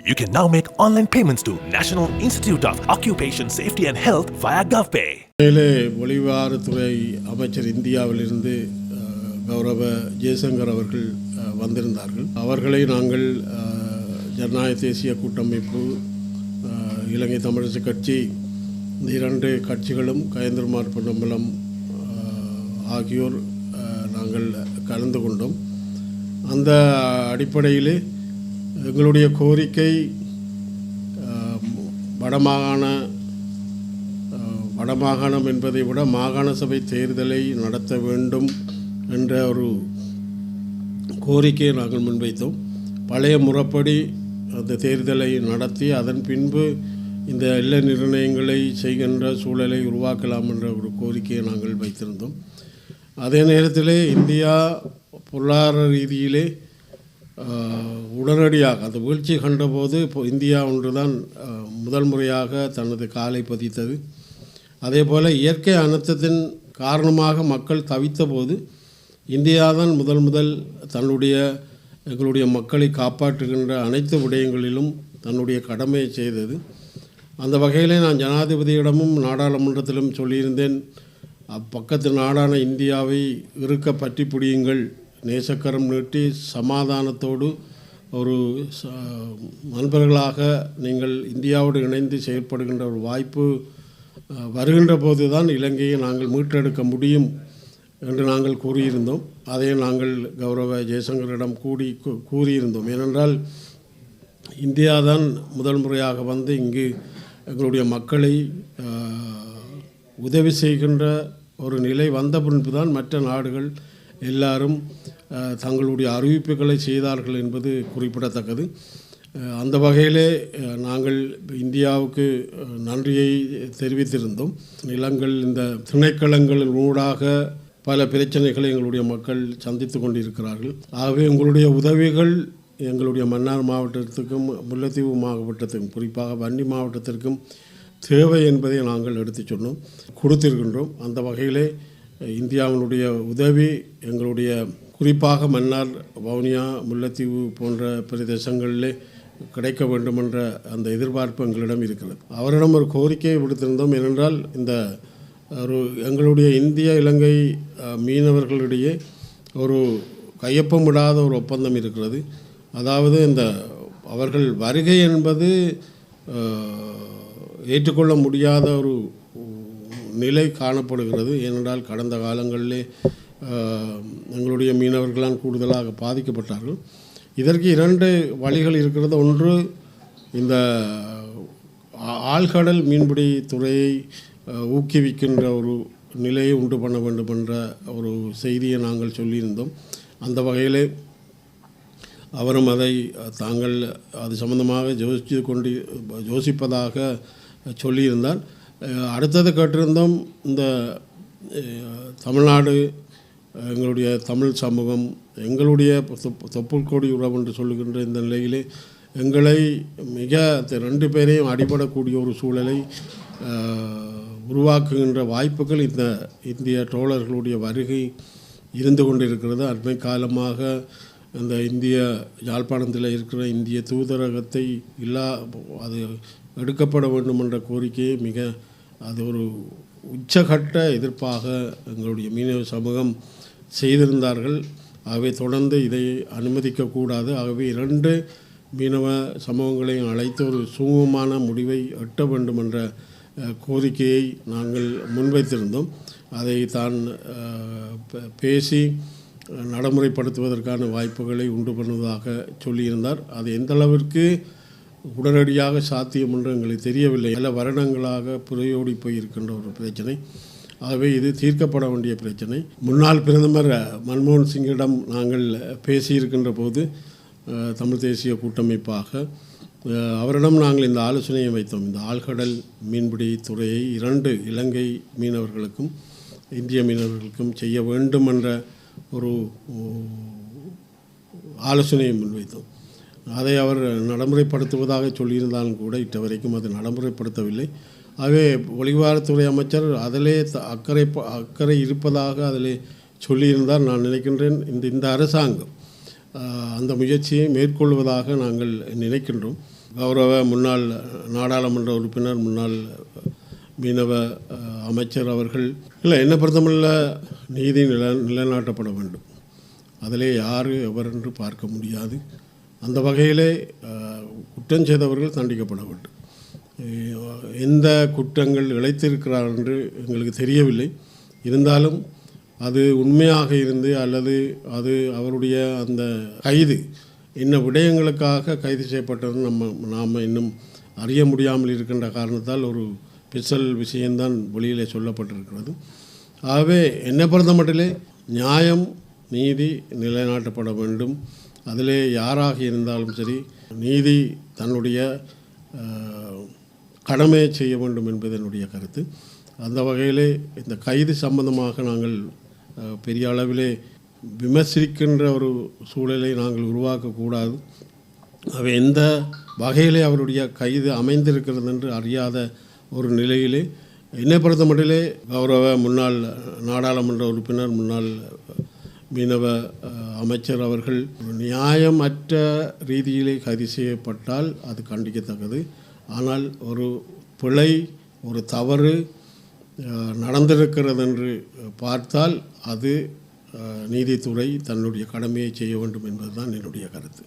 You can now make online payments to National Institute of Occupation Safety and Health via GovPay. மேலே வெளிவாரத்துறை அமைச்சர் இந்தியாவிலிருந்து கௌரவ ஜெயசங்கர் அவர்கள் வந்திருந்தார்கள் அவர்களை நாங்கள் ஜனநாயக தேசிய கூட்டமைப்பு இலங்கை தமிழரசு கட்சி இந்த இரண்டு கட்சிகளும் கயந்திரமார் பொன்னம்பலம் ஆகியோர் நாங்கள் கலந்து கொண்டோம் அந்த அடிப்படையிலே எங்களுடைய கோரிக்கை வடமாகாண வடமாகாணம் என்பதை விட மாகாண சபை தேர்தலை நடத்த வேண்டும் என்ற ஒரு கோரிக்கையை நாங்கள் முன்வைத்தோம். பழைய முறைப்படி அந்த தேர்தலை நடத்தி அதன் பின்பு இந்த எல்லை நிர்ணயங்களை செய்கின்ற சூழலை உருவாக்கலாம் என்ற ஒரு கோரிக்கையை நாங்கள் வைத்திருந்தோம். அதே நேரத்திலே இந்தியா பொருளாதார ரீதியிலே உடனடியாக அந்த வீழ்ச்சி கண்டபோது இப்போ இந்தியா ஒன்றுதான் தான் முதல் முறையாக தனது காலை பதித்தது. அதே போல் இயற்கை அனர்த்தத்தின் காரணமாக மக்கள் தவித்தபோது இந்தியா தான் முதல் முதல் தன்னுடைய எங்களுடைய மக்களை காப்பாற்றுகின்ற அனைத்து விடயங்களிலும் தன்னுடைய கடமையை செய்தது. அந்த வகையிலே நான் ஜனாதிபதியிடமும் நாடாளுமன்றத்திலும் சொல்லியிருந்தேன் அப்பக்கத்து நாடான இந்தியாவை இருக்க பற்றி பிடியுங்கள். நேசக்கரம் நீட்டி சமாதானத்தோடு ஒரு ச- நண்பர்களாக நீங்கள் இந்தியாவோடு இணைந்து செயல்படுகின்ற ஒரு வாய்ப்பு வருகின்ற போது தான் இலங்கையை நாங்கள் மீட்டெடுக்க முடியும் என்று நாங்கள் கூறியிருந்தோம். அதை நாங்கள் கௌரவ ஜெயசங்கரிடம் கூடி கூறியிருந்தோம். ஏனென்றால் இந்தியா தான் முதல் முறையாக வந்து இங்கு எங்களுடைய மக்களை உதவி செய்கின்ற ஒரு நிலை வந்த பின்பு தான் மற்ற நாடுகள் எல்லாரும் தங்களுடைய அறிவிப்புகளை செய்தார்கள் என்பது குறிப்பிடத்தக்கது. அந்த வகையிலே நாங்கள் இந்தியாவுக்கு நன்றியை தெரிவித்திருந்தோம். நிலங்கள் இந்த திணைக்களங்களின் ஊடாக பல பிரச்சனைகளை எங்களுடைய மக்கள் சந்தித்து கொண்டிருக்கிறார்கள். ஆகவே உங்களுடைய உதவிகள் எங்களுடைய மன்னார் மாவட்டத்திற்கும் முல்லைத்தீவு மாவட்டத்திற்கும் குறிப்பாக வன்னி மாவட்டத்திற்கும் தேவை என்பதை நாங்கள் எடுத்துச் சொன்னோம் கொடுத்திருக்கின்றோம். அந்த வகையிலே இந்தியாவினுடைய உதவி எங்களுடைய குறிப்பாக மன்னார் வவுனியா முல்லைத்தீவு போன்ற பிரதேசங்களிலே கிடைக்க வேண்டும் என்ற அந்த எதிர்பார்ப்பு எங்களிடம் இருக்கிறது. அவரிடம் ஒரு கோரிக்கையை விடுத்திருந்தோம் ஏனென்றால் இந்த ஒரு எங்களுடைய இந்திய இலங்கை மீனவர்களிடையே ஒரு கையொப்பமிடாத ஒரு ஒப்பந்தம் இருக்கிறது. அதாவது இந்த அவர்கள் வருகை என்பது ஏற்றுக்கொள்ள முடியாத ஒரு நிலை காணப்படுகிறது. ஏனென்றால் கடந்த காலங்களிலே எங்களுடைய மீனவர்களால் கூடுதலாக பாதிக்கப்பட்டார்கள். இதற்கு இரண்டு வழிகள் இருக்கிறது. ஒன்று இந்த ஆ- ஆழ்கடல் மீன்பிடி துறையை ஊக்குவிக்கின்ற ஒரு நிலையை உண்டு பண்ண வேண்டும் என்ற ஒரு செய்தியை நாங்கள் சொல்லியிருந்தோம். அந்த வகையிலே அவரும் அதை தாங்கள் அது சம்பந்தமாக யோசித்து கொண்டு யோசிப்பதாக சொல்லியிருந்தார். அடுத்தது கேட்டிருந்தோம் இந்த தமிழ்நாடு எங்களுடைய தமிழ் சமூகம் எங்களுடைய தொப்புள் கோடி உறவு என்று சொல்லுகின்ற இந்த நிலையிலே எங்களை மிக ரெண்டு பேரையும் அடிபடக்கூடிய ஒரு சூழலை உருவாக்குகின்ற வாய்ப்புகள் இந்த இந்திய தோழர்களுடைய வருகை இருந்து கொண்டிருக்கிறது. அண்மை காலமாக அந்த இந்திய யாழ்ப்பாணத்தில் இருக்கிற இந்திய தூதரகத்தை இல்லா அது எடுக்கப்பட வேண்டும் என்ற கோரிக்கையை மிக அது ஒரு உச்சகட்ட எதிர்ப்பாக எங்களுடைய மீனவ சமூகம் செய்திருந்தார்கள். ஆகவே தொடர்ந்து இதை அனுமதிக்கக்கூடாது ஆகவே இரண்டு மீனவ சமூகங்களையும் அழைத்து ஒரு சுமூகமான முடிவை எட்ட வேண்டும் என்ற கோரிக்கையை நாங்கள் முன்வைத்திருந்தோம். அதை தான் பே- பேசி நடைமுறைப்படுத்துவதற்கான வாய்ப்புகளை உண்டு பண்ணுவதாக சொல்லியிருந்தார். அது எந்தளவிற்கு உடனடியாக சாத்தியம் என்று எங்களுக்கு தெரியவில்லை. பல வருடங்களாக புரையோடி போயிருக்கின்ற ஒரு பிரச்சனை. ஆகவே இது தீர்க்கப்பட வேண்டிய பிரச்சனை. முன்னாள் பிரதமர் மன்மோகன் சிங்கிடம் நாங்கள் பேசியிருக்கின்ற போது தமிழ் தேசிய கூட்டமைப்பாக அவரிடம் நாங்கள் இந்த ஆலோசனையை வைத்தோம். இந்த ஆழ்கடல் மீன்பிடி துறையை இரண்டு இலங்கை மீனவர்களுக்கும் இந்திய மீனவர்களுக்கும் செய்ய வேண்டும் என்ற ஒரு ஆலோசனையை முன்வைத்தோம். அதை அவர் நடைமுறைப்படுத்துவதாக சொல்லியிருந்தாலும் கூட இட்ட வரைக்கும் அது நடைமுறைப்படுத்தவில்லை. ஆகவே ஒளிவாரத்துறை அமைச்சர் அதிலே த- அக்கறை ப- அக்கறை இருப்பதாக அதிலே சொல்லியிருந்தார். நான் நினைக்கின்றேன் இந்த இந்த அரசாங்கம் அந்த முயற்சியை மேற்கொள்வதாக நாங்கள் நினைக்கின்றோம். கௌரவ முன்னாள் நாடாளுமன்ற உறுப்பினர் முன்னாள் மீனவ அமைச்சர் அவர்கள் இல்லை என்ன பொறுத்தமல்ல நீதி நில நிலைநாட்டப்பட வேண்டும். அதிலே யார் எவர் என்று பார்க்க முடியாது. அந்த வகையிலே குற்றம் செய்தவர்கள் தண்டிக்கப்பட வேண்டும் எந்த குற்றங்கள் இழைத்திருக்கிறார் என்று எங்களுக்கு தெரியவில்லை. இருந்தாலும் அது உண்மையாக இருந்து அல்லது அது அவருடைய அந்த கைது என்ன விடயங்களுக்காக கைது செய்யப்பட்டது நம்ம நாம் இன்னும் அறிய முடியாமல் இருக்கின்ற காரணத்தால் ஒரு பிசல் விஷயம்தான் வெளியிலே சொல்லப்பட்டிருக்கிறது. ஆகவே என்னை பொறுத்த மட்டிலே நியாயம் நீதி நிலைநாட்டப்பட வேண்டும். அதிலே யாராக இருந்தாலும் சரி நீதி தன்னுடைய கடமையை செய்ய வேண்டும் என்பது என்னுடைய கருத்து. அந்த வகையிலே இந்த கைது சம்பந்தமாக நாங்கள் பெரிய அளவிலே விமர்சிக்கின்ற ஒரு சூழலை நாங்கள் உருவாக்கக்கூடாது அவை எந்த வகையிலே அவருடைய கைது அமைந்திருக்கிறது என்று அறியாத ஒரு நிலையிலே என்னை பொறுத்த மட்டிலே கௌரவ முன்னாள் நாடாளுமன்ற உறுப்பினர் முன்னாள் மீனவ அமைச்சர் அவர்கள் ஒரு நியாயமற்ற ரீதியிலே கைது செய்யப்பட்டால் அது கண்டிக்கத்தக்கது. ஆனால் ஒரு பிழை ஒரு தவறு நடந்திருக்கிறது என்று பார்த்தால் அது நீதித்துறை தன்னுடைய கடமையை செய்ய வேண்டும் என்பதுதான் என்னுடைய கருத்து.